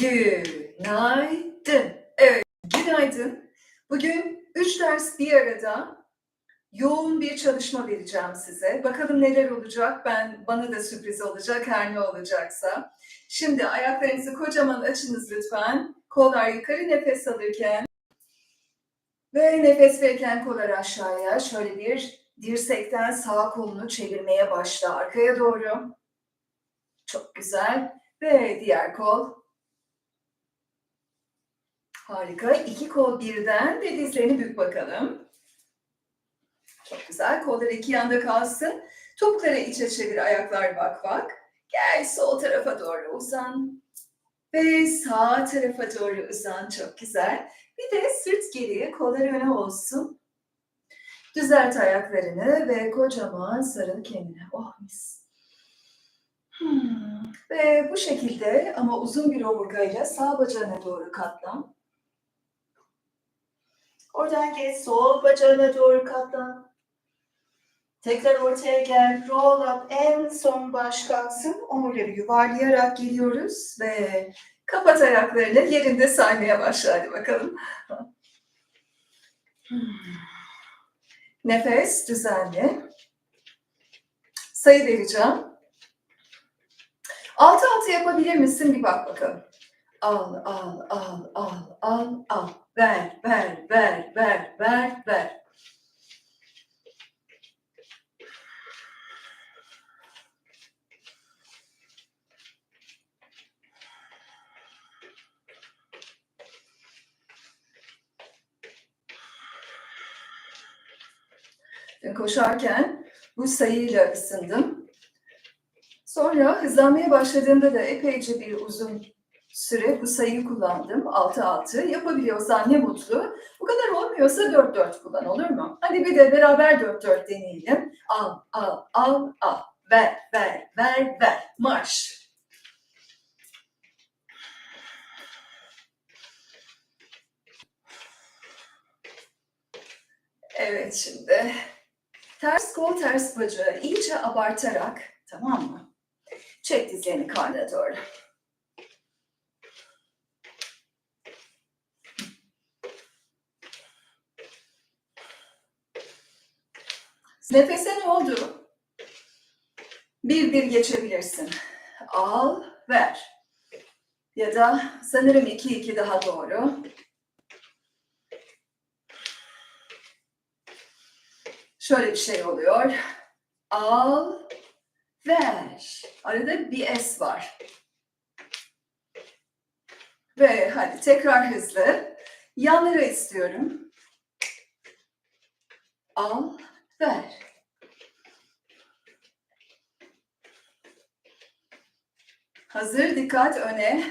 Günaydın. Evet, günaydın. Bugün üç ders bir arada yoğun bir çalışma vereceğim size. Bakalım neler olacak. Ben bana da sürpriz olacak her ne olacaksa. Şimdi ayaklarınızı kocaman açınız lütfen. Kollar yukarı nefes alırken ve nefes verirken kollar aşağıya. Şöyle bir dirsekten sağ kolunu çevirmeye başla arkaya doğru. Çok güzel. Ve diğer kol. Harika. İki kol birden ve dizlerini bük bakalım. Çok güzel. Kollar iki yanda kalsın. Topukları içe çevir. Ayaklar bak bak. Gel sol tarafa doğru uzan. Ve sağ tarafa doğru uzan. Çok güzel. Bir de sırt geriye, kollar öne olsun. Düzelt ayaklarını ve kocaman sarıl kendine. Oh mis. Hmm. Ve bu şekilde ama uzun bir omurgayla sağ bacağına doğru katlan. Oradan geç sol bacağına doğru katlan. Tekrar ortaya gel. Roll up. En son baş kalksın. Omurları yuvarlayarak geliyoruz ve kapat ayaklarını yerinde saymaya başla. Hadi bakalım. Nefes düzenli. Sayı vereceğim. Altı altı yapabilir misin? Bir bak bakalım. Al, al, al, al, al, al. Ver, ver, ver, ver, ver, ver. Koşarken bu sayıyla ısındım. Sonra hızlanmaya başladığımda da epeyce bir uzun süre bu sayıyı kullandım. 6-6. Yapabiliyorsan ne mutlu. Bu kadar olmuyorsa 4-4 kullan olur mu? Hadi bir de beraber 4-4 deneyelim. Al, al, al, al. Ver, ver, ver, ver. Marş. Evet şimdi. Ters kol, ters bacağı iyice abartarak, tamam mı? Çek dizlerini karnına doğru. Nefese ne oldu? Bir bir geçebilirsin. Al, ver. Ya da sanırım iki iki daha doğru. Şöyle bir şey oluyor. Al, ver. Arada bir S var. Ve hadi tekrar hızlı. Yanlara istiyorum. Al, ver. Hazır, dikkat öne.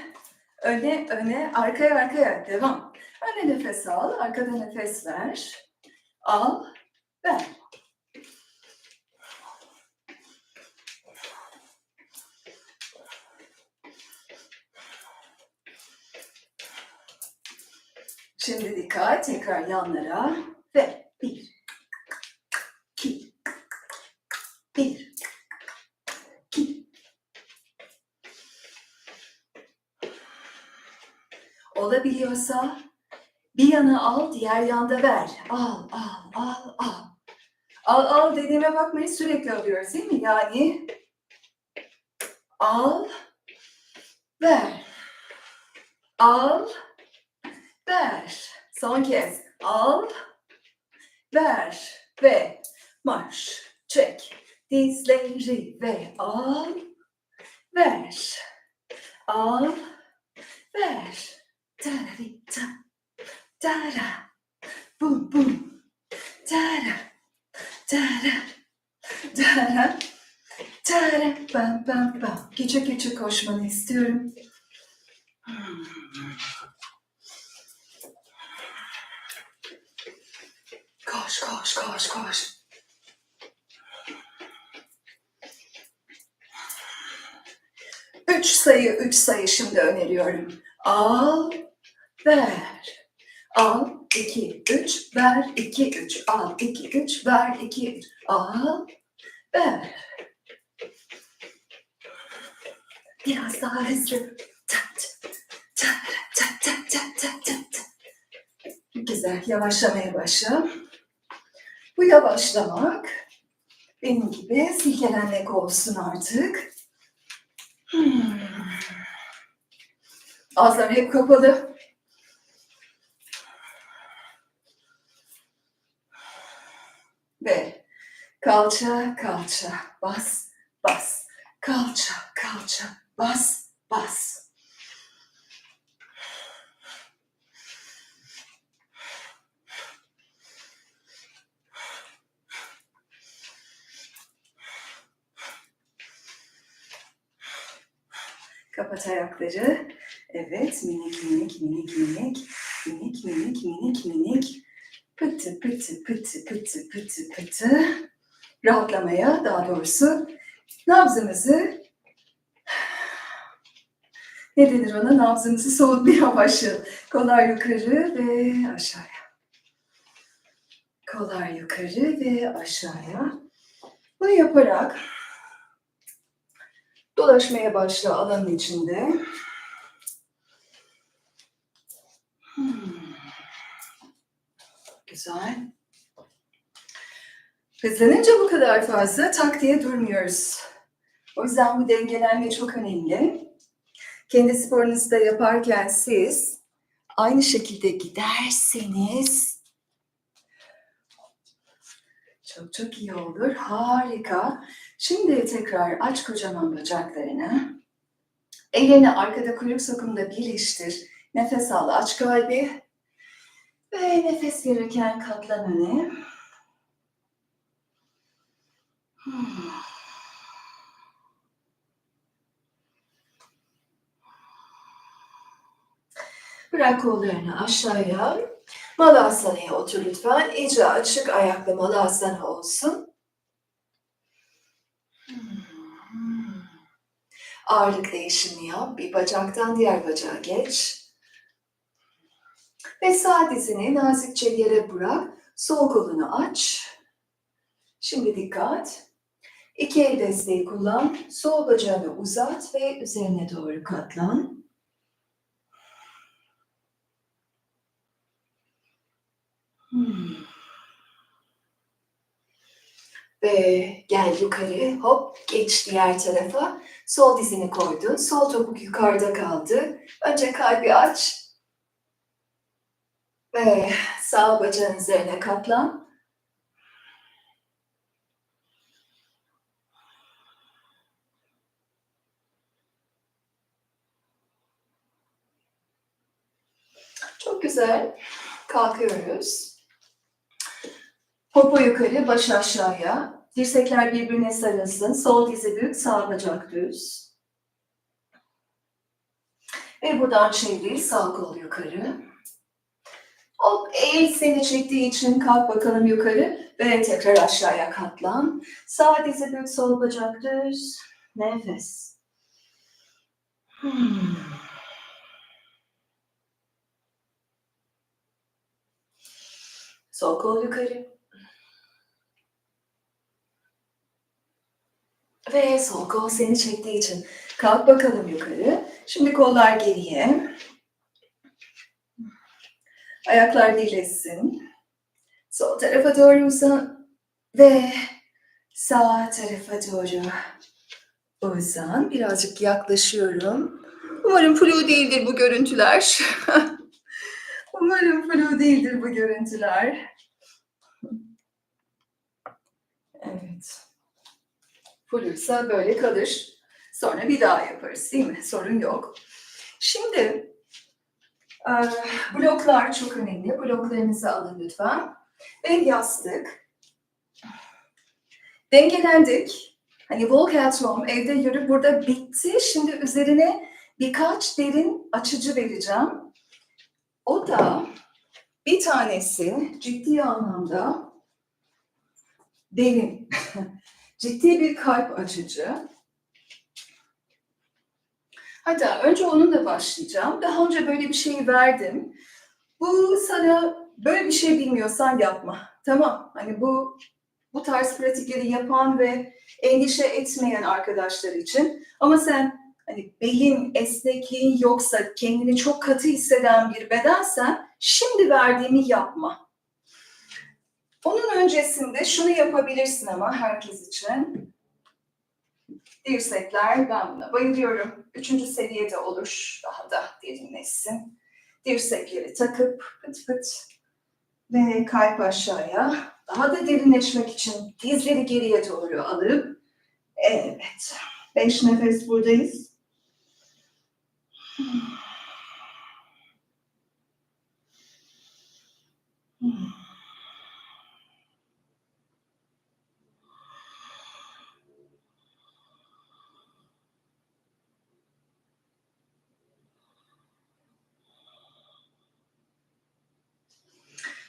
Öne, öne, arkaya, arkaya. Devam. Öne nefes al, arkada nefes ver. Al, ver. Şimdi dikkat, tekrar yanlara ve bir, Olabiliyorsa bir yana al, diğer yanda ver. Al, al, al, al. Al, al dediğime bakmayın sürekli alıyoruz değil mi? Yani al, ver. Al, ver. Son kez. Al, ver ve marş. Çek dizleri ve al, ver. Al, ver. Tararita, tara, bum bum, tara, tara, tara, tara, bam bam bam. Küçük küçük koşmanı istiyorum. Koş, koş, koş, koş. Üç sayı, üç sayı şimdi öneriyorum. Al, ver. Al, iki, üç, ver, iki, üç, al, iki, üç, ver, iki, üç, al, ver. Biraz daha hızlı. Tat, tat, tat, tat, tat, tat, tat. Güzel, yavaşlamaya başla. Bu yavaşlamak benim gibi silkelenmek olsun artık. Hmm. Ağızlar hep kapalı. Kalça, kalça, bas, bas. Kalça, kalça, bas, bas. Kapat ayakları. Evet, minik minik minik minik. Minik minik minik minik. Pıtı pıtı pıtı pıtı pıtı pıtı. Rahatlamaya daha doğrusu nabzımızı ne denir ona? Nabzımızı soğutmaya başlayalım. Kollar yukarı ve aşağıya. Kollar yukarı ve aşağıya. Bunu yaparak dolaşmaya başla alanın içinde. Hmm. Güzel. Hızlanınca bu kadar fazla tak diye durmuyoruz. O yüzden bu dengelenme çok önemli. Kendi sporunuzu da yaparken siz aynı şekilde giderseniz çok çok iyi olur. Harika. Şimdi tekrar aç kocaman bacaklarını. Ellerini arkada kuyruk sokumunda birleştir. Nefes al, aç kalbi. Ve nefes verirken katlan öne. Bırak kollarını aşağıya. Malasana'ya otur lütfen. İyice açık ayaklı Malasana olsun. Ağırlık değişimi yap. Bir bacaktan diğer bacağa geç. Ve sağ dizini nazikçe yere bırak. Sol kolunu aç. Şimdi dikkat. İki el desteği kullan. Sol bacağını uzat ve üzerine doğru katlan. Hmm. Ve gel yukarı, hop geç diğer tarafa. Sol dizini koydun, sol topuk yukarıda kaldı. Önce kalbi aç. Ve sağ bacağın üzerine katlan. Çok güzel. Kalkıyoruz. Popo yukarı, baş aşağıya. Dirsekler birbirine sarılsın. Sol dizi büyük, sağ bacak düz. Ve buradan çevir, sağ kol yukarı. Hop, el seni çektiği için kalk bakalım yukarı ve tekrar aşağıya katlan. Sağ dizi büyük, sol bacak düz. Nefes. Hmm. Sol kol yukarı. Ve sol kol seni çektiği için kalk bakalım yukarı. Şimdi kollar geriye. Ayaklar birleşsin. Sol tarafa doğru uzan ve sağ tarafa doğru uzan. Birazcık yaklaşıyorum. Umarım flu değildir bu görüntüler. Umarım flu değildir bu görüntüler. Evet. Fluysa böyle kalır. Sonra bir daha yaparız değil mi? Sorun yok. Şimdi e, bloklar çok önemli. Bloklarınızı alın lütfen. Ve yastık. Dengelendik. Hani walk at home, evde yürü burada bitti. Şimdi üzerine birkaç derin açıcı vereceğim. O da bir tanesi ciddi anlamda derin, ciddi bir kalp açıcı. Hatta önce onunla başlayacağım. Daha önce böyle bir şey verdim. Bu sana böyle bir şey bilmiyorsan yapma. Tamam. Hani bu bu tarz pratikleri yapan ve endişe etmeyen arkadaşlar için. Ama sen hani belin, esnekliğin yoksa, kendini çok katı hisseden bir bedensen şimdi verdiğimi yapma. Onun öncesinde şunu yapabilirsin ama herkes için. Dirsekler, ben buna bayılıyorum. Üçüncü seviyede olur, daha da derinleşsin. Dirsekleri takıp pıt pıt ve kalp aşağıya. Daha da derinleşmek için dizleri geriye doğru alıp evet. Beş nefes buradayız.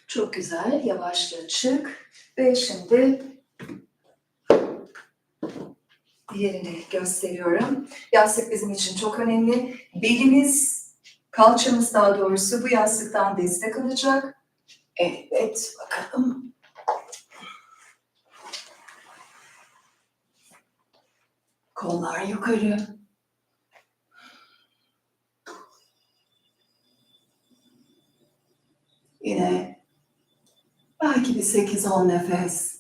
Çok güzel. Yavaşça çık. Ve şimdi diğerini gösteriyorum. Yastık bizim için çok önemli. Belimiz, kalçamız daha doğrusu bu yastıktan destek alacak. Evet, bakalım. Kollar yukarı. Yine belki bir 8-10 nefes.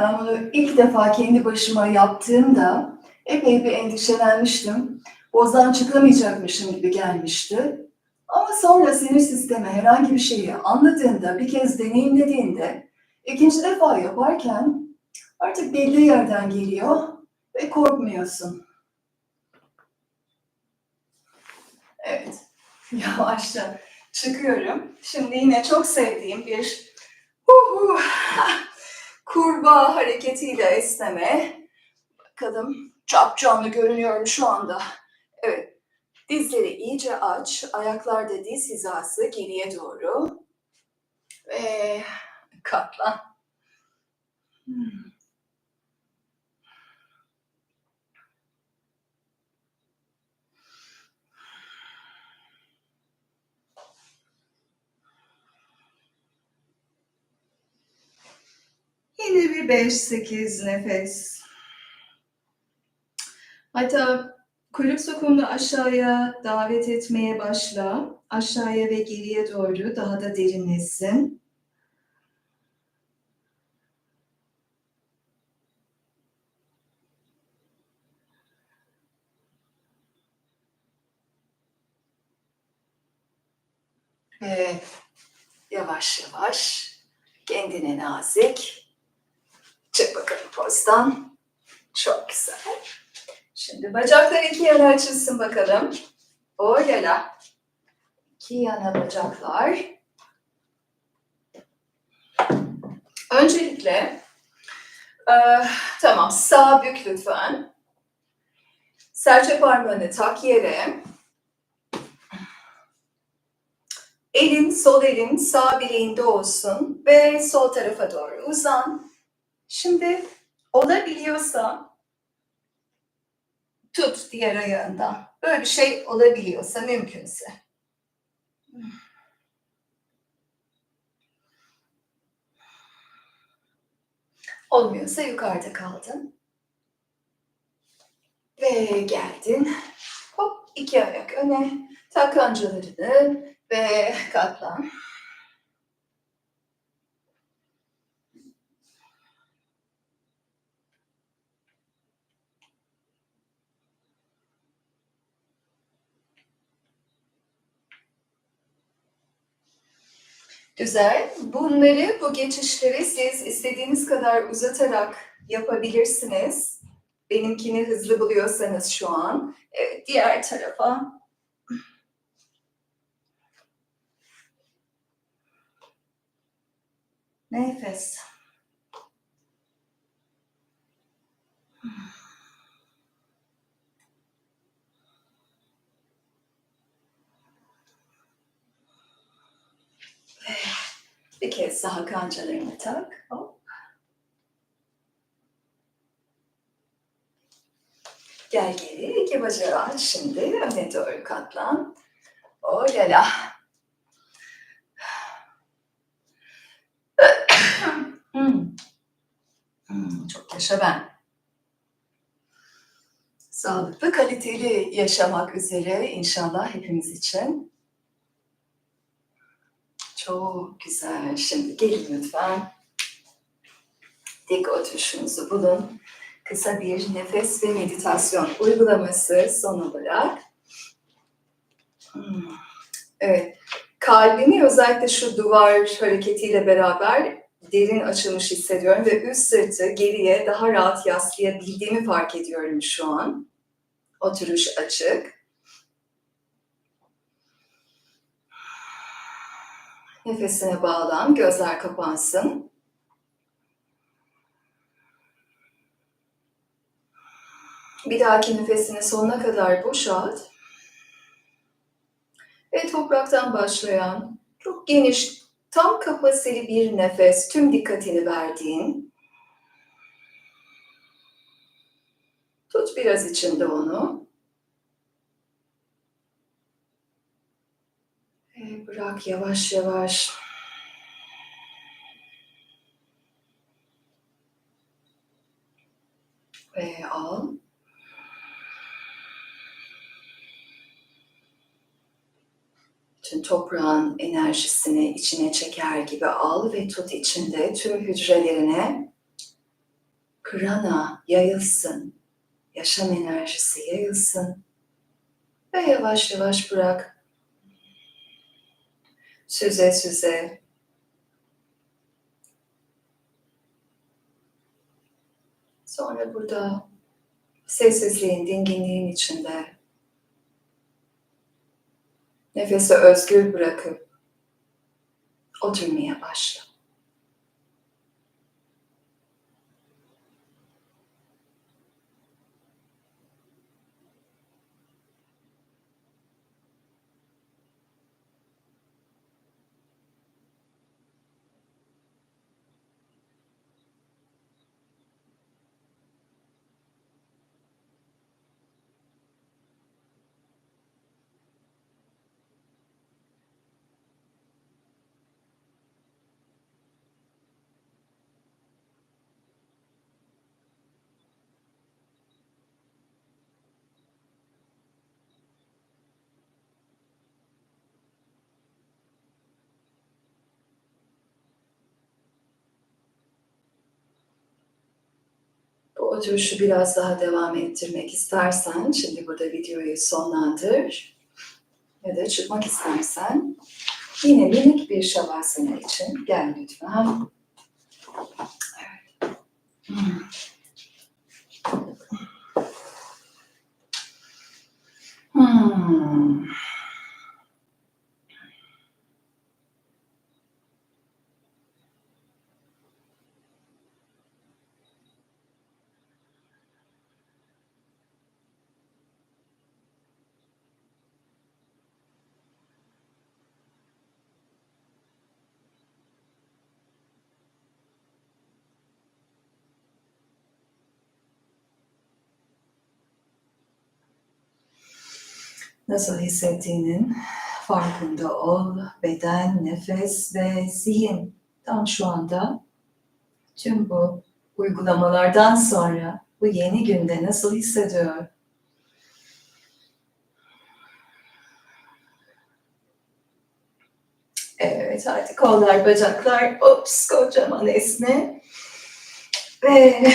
Ben bunu ilk defa kendi başıma yaptığımda epey bir endişelenmiştim. Bozdan çıkamayacakmışım gibi gelmişti. Ama sonra sinir sistemi herhangi bir şeyi anladığında, bir kez deneyimlediğinde, ikinci defa yaparken artık belli yerden geliyor ve korkmuyorsun. Evet, yavaşça çıkıyorum. Şimdi yine çok sevdiğim bir uhu, kurbağa hareketiyle esneme. Bakalım çok canlı görünüyorum şu anda. Evet, Dizleri iyice aç, ayaklar da diz hizası geriye doğru. Ve katlan. Hmm. Yine bir 5-8 nefes. Hatta Kuyruk sokumunu aşağıya davet etmeye başla. Aşağıya ve geriye doğru daha da derinleşsin. Ve yavaş yavaş kendine nazik. Çık bakalım pozdan. Çok güzel. Şimdi bacaklar iki yana açılsın bakalım. O yala. İki yana bacaklar. Öncelikle e, tamam sağ bük lütfen. Serçe parmağını tak yere. Elin, sol elin sağ bileğinde olsun ve sol tarafa doğru uzan. Şimdi olabiliyorsa tut diğer ayağından. Böyle bir şey olabiliyorsa mümkünse. Olmuyorsa yukarıda kaldın. Ve geldin. Hop iki ayak öne. Tak kancalarını ve katlan. Güzel. Bunları, bu geçişleri siz istediğiniz kadar uzatarak yapabilirsiniz. Benimkini hızlı buluyorsanız şu an. Evet, diğer tarafa. Nefes. Bir kez daha kancalarını tak. Hop. Gel geri iki bacağı aç şimdi öne doğru katlan. Oh la la. Hmm. Hmm, çok yaşa ben. Sağlıklı, kaliteli yaşamak üzere inşallah hepimiz için. Çok güzel. Şimdi gelin lütfen. Dik oturuşunuzu bulun. Kısa bir nefes ve meditasyon uygulaması son olarak. Hmm. Evet. Kalbimi özellikle şu duvar hareketiyle beraber derin açılmış hissediyorum ve üst sırtı geriye daha rahat yaslayabildiğimi fark ediyorum şu an. Oturuş açık. Nefesine bağlan, gözler kapansın. Bir dahaki nefesini sonuna kadar boşalt. Ve topraktan başlayan çok geniş, tam kapasiteli bir nefes, tüm dikkatini verdiğin. Tut biraz içinde onu. Ve bırak yavaş yavaş. Ve al. Tüm toprağın enerjisini içine çeker gibi al ve tut içinde tüm hücrelerine prana yayılsın. Yaşam enerjisi yayılsın. Ve yavaş yavaş bırak. Süze süze. Sonra burada sessizliğin, dinginliğin içinde Nefesi özgür bırakıp oturmaya başla. Oturuşu biraz daha devam ettirmek istersen, şimdi burada videoyu sonlandır. Ya da çıkmak istersen, yine minik bir şavasana için gel lütfen. Hmm. Hmm. Nasıl hissettiğinin farkında ol. Beden, nefes ve zihin tam şu anda tüm bu uygulamalardan sonra bu yeni günde nasıl hissediyor? Evet, hadi kollar, bacaklar, ops, kocaman esne. Ve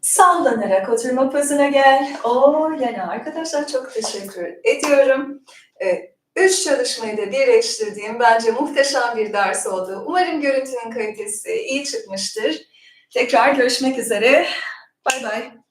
sallanarak oturma pozuna gel. Oo, yani arkadaşlar çok teşekkür ediyorum. Evet, üç çalışmayı da birleştirdiğim bence muhteşem bir ders oldu. Umarım görüntünün kalitesi iyi çıkmıştır. Tekrar görüşmek üzere. Bay bay.